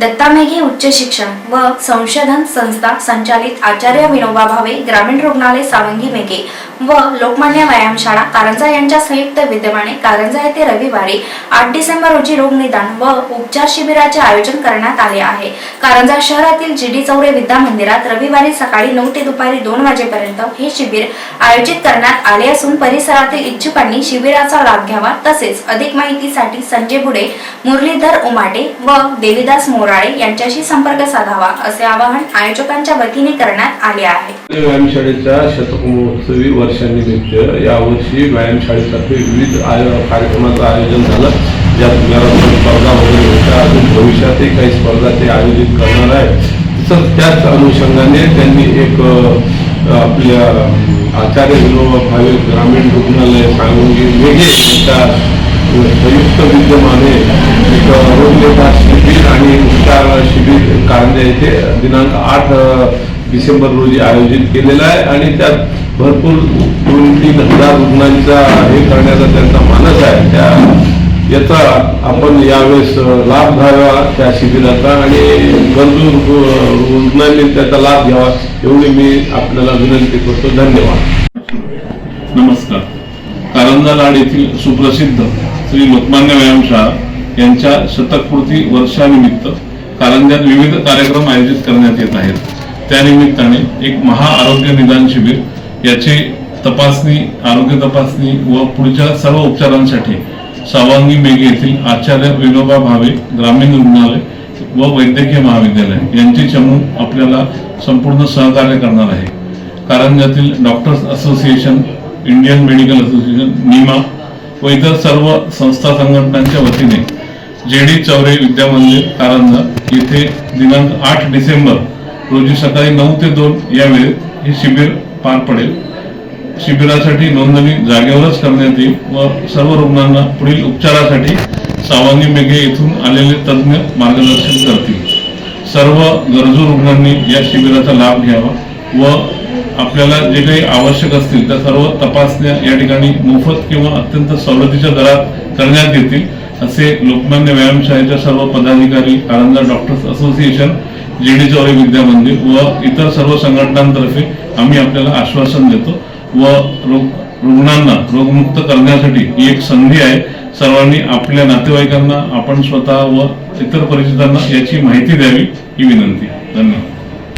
दत्ता मेघे उच्च शिक्षण व संशोधन संस्था संचालित आचार्य विनोबा भावे ग्रामीण रुग्णालय सावंगी मेघे व लोकमान्य व्यायामशाळा कारंजा यांच्या संयुक्त विद्यमाने कारंजा येथे रविवारी आठ डिसेंबर रोजी रोगनिदान व उपचार शिबिराचे आयोजन करण्यात आले आहे. कारंजा शहरातील जी डी चौरे विद्या मंदिरात रविवारी सकाळी नऊ ते दुपारी दोन वाजेपर्यंत हे शिबिर आयोजित करण्यात आले असून परिसरातील इच्छुकांनी शिबिराचा लाभ घ्यावा तसेच अधिक माहितीसाठी संजय बुडे मुरलीधर उमाटे व देवीदास बोराळे यांच्याशी संपर्क साधावा असे आवाहन आयोजकांच्या वतीने करण्यात आले आहे. व्यायामशाळेच्या शतकमहोत्सवी वर्षानिमित्त यावर्षी व्यायामशाळेतर्फे विविध कार्यक्रमाचं आयोजन झालं. ज्यात मॅरेथॉन स्पर्धा वगैरे होत्या. अजून भविष्यातही काही स्पर्धा ते आयोजित करणार आहे तसंच त्याच अनुषंगाने त्यांनी एक आपल्या आचार्य विनोबा भावे ग्रामीण रुग्णालय सांगून वेगळे संयुक्त विद्यमाने एक रोगनिदान शिबिर आणि उपचार शिबिर कारंजा येथे दिनांक आठ डिसेंबर रोजी आयोजित केलेलं आहे आणि त्यात भरपूर दोन तीन हजार रुग्णांचा हे करण्याचा त्यांचा मानस आहे. त्या याचा आपण यावेळेस लाभ घ्यावा त्या शिबिराचा आणि गरजू रुग्णांनी त्याचा लाभ घ्यावा एवढी मी आपल्याला विनंती करतो. धन्यवाद. नमस्कार. कारंजा लाड येथील सुप्रसिद्ध श्री लोकमान्य व्यायामशाळा यांच्या शतकपूर्ती वर्षानिमित्त कारंजात विविध कार्यक्रम आयोजित करण्यात येत आहेत. त्यानिमित्ताने एक महाआरोग्य निदान शिबिर याची तपासणी आरोग्य तपासणी व पुढच्या सर्व उपचारांसाठी सावंगी मेघे येथील आचार्य विनोबा भावे ग्रामीण रुग्णालय व वैद्यकीय महाविद्यालय यांची चमून आपल्याला संपूर्ण सहकार्य करणार आहे. कारंजातील doctors association Indian medical association NIMA व इतर सर्व संस्था संघटनांच्या वतीने जे डी चौरे विद्यामंदिर कारंजा येथे दिनांक आठ डिसेंबर रोजी सकाळी नऊ ते दोन या वेळेत हे शिबिर पार पडेल. शिबिरासाठी नोंदणी जागेवरच करण्यात येईल व सर्व रुग्णांना पुढील उपचारासाठी सावंगी मेघे येथून आलेले तज्ज्ञ मार्गदर्शन करतील. सर्व गरजू रुग्णांनी या शिबिराचा लाभ घ्यावा व आपल्याला जे काही आवश्यक असतील त्या सर्व तपासण्या या ठिकाणी मोफत किंवा अत्यंत सवलतीच्या दरात करण्यात येतील असे लोकमान्य व्यायामशाळेच्या सर्व पदाधिकारी कारंजा डॉक्टर्स असोसिएशन जे चौरे विद्या मंदिर व इतर सर्व संघटनांतर्फे आम्ही आपल्याला आश्वासन देतो व रोग रुग्णांना रोगमुक्त करण्यासाठी ही एक संधी आहे. सर्वांनी आपल्या नातेवाईकांना आपण स्वतः व इतर परिचितांना याची माहिती द्यावी ही विनंती. धन्यवाद.